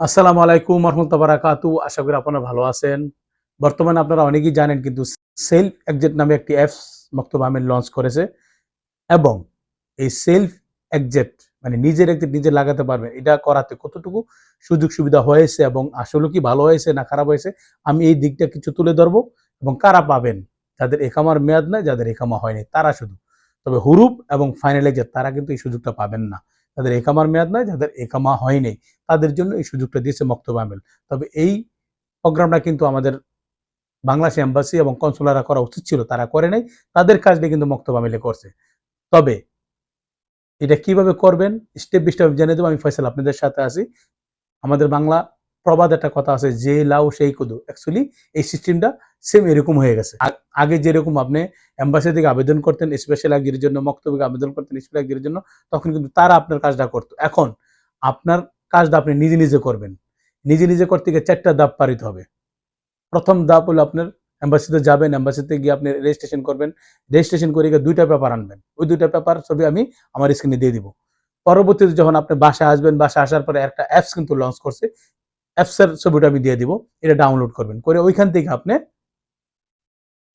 আসসালামু আলাইকুম রহমতুল্লাহ বারাকাতু আশা করি আপনারা ভালো আছেন। বর্তমানে আপনারা অনেকেই জানেন কিন্তু সেলফ এক্সেট নামে একটি অ্যাপস মক্তব আহমেদ লঞ্চ করেছে। এবং এই সেলফ এক্সেট মানে নিজের একজেট নিজে লাগাতে পারবেন। এটা করাতে কতটুকু সুযোগ সুবিধা হয়েছে এবং আসলে কি ভালো হয়েছে না খারাপ হয়েছে, আমি এই দিকটা কিছু তুলে ধরবো। এবং কারা পাবেন? যাদের একামার মেয়াদ নাই, যাদের একামা হয়নি, তারা শুধু। তবে হুরুপ এবং ফাইনাল এক্সেট তারা কিন্তু এই সুযোগটা পাবেন না। যাদের একামার মেয়াদ নাই যাদের একামা হয়নি, তাদের জন্য এই সুযোগটা দিয়েছে মক্তব আমেল। তবে এই প্রোগ্রামটা কিন্তু আমাদের বাংলাদেশ এম্বাসি এবং কনসুলাররা করা উচিত ছিল, তারা করে নাই, তাদের কাজটা কিন্তু মক্তব আমেলে করছে। তবে এটা কীভাবে করবেন স্টেপ বাই স্টেপ জেনে দেবো, আমি ফয়সাল আপনাদের সাথে আছি। আমাদের বাংলা প্রবাদ একটা কথা আছে, যে লাউ সেই কুদু। অ্যাকচুয়ালি এই সিস্টেমটা সেম এরকম হয়ে গেছে। আগে যেরকম আপনি এম্বাসি থেকে আবেদন করতেন স্পেশাল একদিনের জন্য মক্তব্যকে আবেদন করতেন স্পেশাল একদিনের জন্য, তখন কিন্তু তারা আপনার কাজটা করতো। এখন আপনার কাজটা আপনি নিজে নিজে করবেন। নিজে নিজে করতে গিয়ে চারটা ধাপ পারিতে হবে। প্রথম ধাপ হলো আপনার এম্বাসিতে যাবেন এম্বাসিতে গিয়ে আপনি রেজিস্ট্রেশন করবেন। রেজিস্ট্রেশন করে গিয়ে দুইটা পেপার আনবেন। ওই দুইটা পেপার ছবি আমি আমার স্ক্রিনে দিয়ে দিব। পরবর্তীতে যখন আপনি বাসায় আসবেন, বাসায় আসার পরে একটা অ্যাপস কিন্তু লঞ্চ করছে। অ্যাপসের ছবিটা আমি দিয়ে দিব। এটা ডাউনলোড করবেন। করে ওইখান থেকে আপনি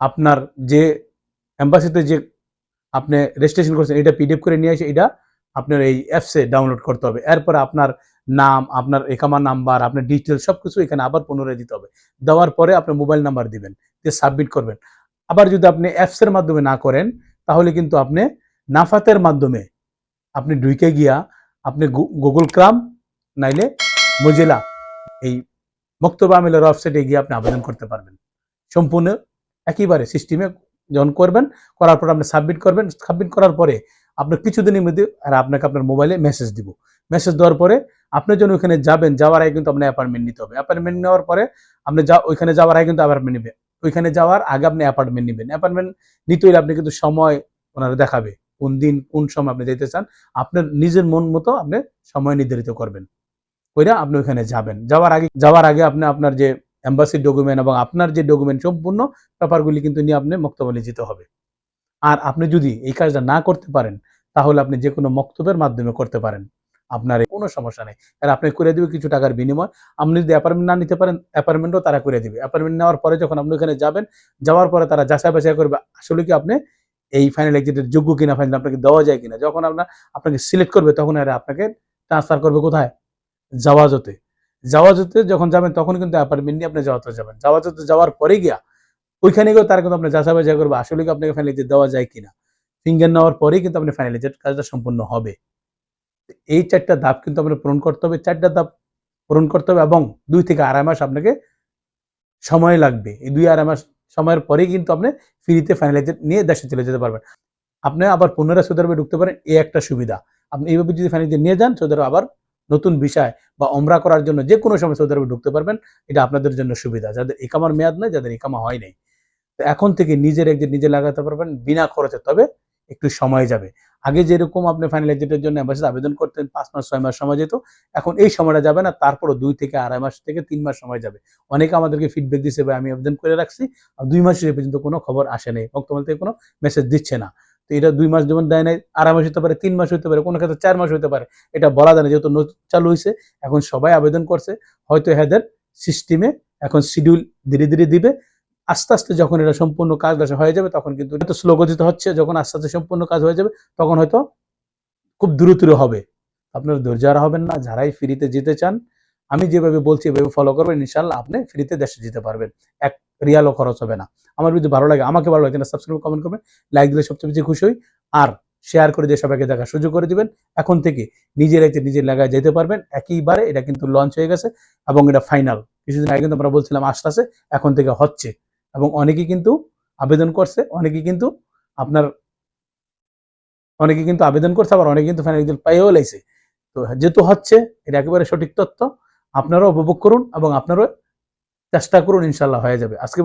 আপনার যে এম্বাসিতে যে আপনি রেজিস্ট্রেশন করছেন, এটা পিডিএফ করে নিয়ে এসে এটা আপনার এই অ্যাপসে ডাউনলোড করতে হবে। এরপর আপনার নাম, আপনার একামা নাম্বার, আপনার ডিটেলস সব কিছু এখানে আবার পুনরায় দিতে হবে। দেওয়ার পরে আপনার মোবাইল নাম্বার দিবেন, দিয়ে সাবমিট করবেন। আবার যদি আপনি অ্যাপসের মাধ্যমে না করেন, তাহলে কিন্তু আপনি নাফাতের মাধ্যমে আপনি ঢুকে গিয়া আপনি গুগল ক্রাম নাইলে মজিলা এই মক্তবা আমিলের ওয়েবসাইটে গিয়ে আপনি আবেদন করতে পারবেন। সম্পূর্ণ একইবারে সিস্টেমে যখন করবেন, করার পর আপনি সাবমিট করবেন সাবমিট করার পরে আপনার কিছুদিনের মধ্যে আর আপনাকে আপনার মোবাইলে মেসেজ দিব। মেসেজ দেওয়ার পরে আপনি যখন ওইখানে যাবেন, যাওয়ার আগে কিন্তু আপনার অ্যাপার্টমেন্ট নিতে হবে। অ্যাপার্টমেন্ট নেওয়ার পরে আপনি যা, ওইখানে যাওয়ার আগে কিন্তু অ্যাপার্টমেন্ট নেবেন। ওইখানে যাওয়ার আগে আপনি অ্যাপার্টমেন্ট নেবেন। অ্যাপার্টমেন্ট নিতে হলে আপনি কিন্তু সময় ওনারা দেখাবে, কোন দিন, কোন সময় আপনি যেতে চান। আপনার নিজের মন মতো আপনি সময় নির্ধারিত করবেন। ওইটা আপনি ওইখানে যাবেন। যাওয়ার আগে যাওয়ার আগে আপনি আপনার যে এম্বাসির ডকুমেন্ট এবং আপনার যে ডকুমেন্ট সম্পূর্ণ ব্যাপারগুলি কিন্তু নিয়ে আপনি মক্তব্যে যেতে হবে। আর আপনি যদি এই কাজটা না করতে পারেন, তাহলে আপনি যে কোনো মক্তবের মাধ্যমে করতে পারেন। আপনার কোনো সমস্যা নেই। আর আপনি করে দিবে কিছু টাকার বিনিময়। আপনি যদি অ্যাপার্টমেন্ট না নিতে পারেন অ্যাপার্টমেন্টও তারা করে দিবে। অ্যাপার্টমেন্ট নেওয়ার পরে যখন আপনি ওখানে যাবেন, যাওয়ার পরে তারা যাচাই বাছাই করবে, আসলে কি আপনি এই ফাইনাল এক্সিটের যোগ্য কিনা ফাইনাল আপনাকে দেওয়া যায় কিনা। যখন আপনার, আপনাকে সিলেক্ট করবে, তখন আর আপনাকে ট্রান্সফার করবে কোথায়? জাওয়াজতে জাওয়াজতে যখন যাবেন, তখন কিন্তু অ্যাপার্টমেন্ট নিয়ে আপনি জাওয়াজতে যাবেন। জাওয়াজতে যাওয়ার পরে গিয়া ওইখানে গিয়েও তারা কিন্তু আপনার যাচাই বাছাই করবে, আসলে কি আপনাকে ফাইনাল দেওয়া যায় কিনা। ফিঙ্গার নেওয়ার পরেই কিন্তু আপনি ফাইনাল কাজটা সম্পূর্ণ হবে। এই চারটা ধাপ কিন্তু আপনার পূরণ করতে হবে, চারটা ধাপ পূরণ করতে হবে এবং দুই থেকে আড়াই মাস আপনাকে সময় লাগবে। এই দুই আড়াই মাস সময়ের পরেই কিন্তু আপনি ফ্রিতে ফাইনালাইজেড নিয়ে দেশে চলে যেতে পারবেন। আপনি আবার পুনরায় সৌদি আরবে ঢুকতে পারেন এই একটা সুবিধা। আপনি এইভাবে যদি ফাইনালাইজেড নিয়ে যান সৌদি আবার নতুন বিষয় বা অমরা করার জন্য যে কোনো সময় সৌদি আরবে ঢুকতে পারবেন, এটা আপনাদের জন্য সুবিধা। যাদের একামার মেয়াদ নাই, যাদের একামা হয় নাই। তো এখন থেকে নিজের একদিন নিজে লাগাতে পারবেন, বিনা খরচে। তবে একটু সময় যাবে। আগে যেরকম আপনি ফাইনাল এক্সিটের জন্য অ্যাম্বাসিতে আবেদন করতেন, পাঁচ মাস, ছয় মাস সময় যেত, এখন এই সময়টা যাবে না, তারপরও দুই থেকে আড়াই মাস থেকে তিন মাস সময় যাবে। অনেকে আমাদেরকে ফিডব্যাক দিচ্ছে ভাই, আমি আবেদন করে রাখছি। আর দুই মাস পর্যন্ত কোনো খবর আসে নাই। বক্তব্য থেকে কোনো মেসেজ দিচ্ছে না। তো এটা দুই মাস যেমন দেয় নাই, আড়াই মাস হতে পারে, তিন মাস হতে পারে, কোনো ক্ষেত্রে চার মাস হতে পারে। এটা বলা যায় না, যেহেতু চালু হয়েছে এখন সবাই আবেদন করছে। হয়তো এদের সিস্টেমে এখন শিডিউল ধীরে ধীরে দিবে। আস্তে আস্তে যখন এটা সম্পূর্ণ কাজ হয়ে যাবে, তখন কিন্তু এটা স্লো গতিতে হচ্ছে, যখন আস্তে আস্তে সম্পূর্ণ কাজ হয়ে যাবে, তখন হয়তো খুব দ্রুত হবে। আপনার ধৈর্য হবেন না, যারাই ফ্রিতে যেতে চান আমি যেভাবে বলছি, এভাবে ফলো করবেন ইনশাল্লাহ আপনি ফ্রিতে দেশে যেতে পারবেন। এক রিয়ালও খরচ হবে না। আমার যদি ভালো লাগে, আমাকে ভালো লাগে সাবস্ক্রাইব কমেন্ট করবেন লাইক দিলে সবচেয়ে বেশি খুশি হই। আর শেয়ার করে দিয়ে সবাইকে দেখার সুযোগ করে দিবেন। এখন থেকে নিজের একটি নিজের লাগায় যেতে পারবেন। একইবারে এটা কিন্তু লঞ্চ হয়ে গেছে এবং এটা ফাইনাল কিছুদিন আগে কিন্তু আমরা বলছিলাম আস্তে আস্তে এখন থেকে হচ্ছে। এবং অনেকেই কিন্তু আবেদন করছে, অনেকেই কিন্তু আপনার অনেকে কিন্তু আবেদন করছে, আবার অনেকে কিন্তু ফাইনাল রেজাল্ট পাইও লাইছে। তো যেহেতু হচ্ছে, এটা একেবারে সঠিক তথ্য। আপনারাও উপভোগ করুন এবং আপনারও চেষ্টা করুন ইনশাল্লাহ হয়ে যাবে। আজকে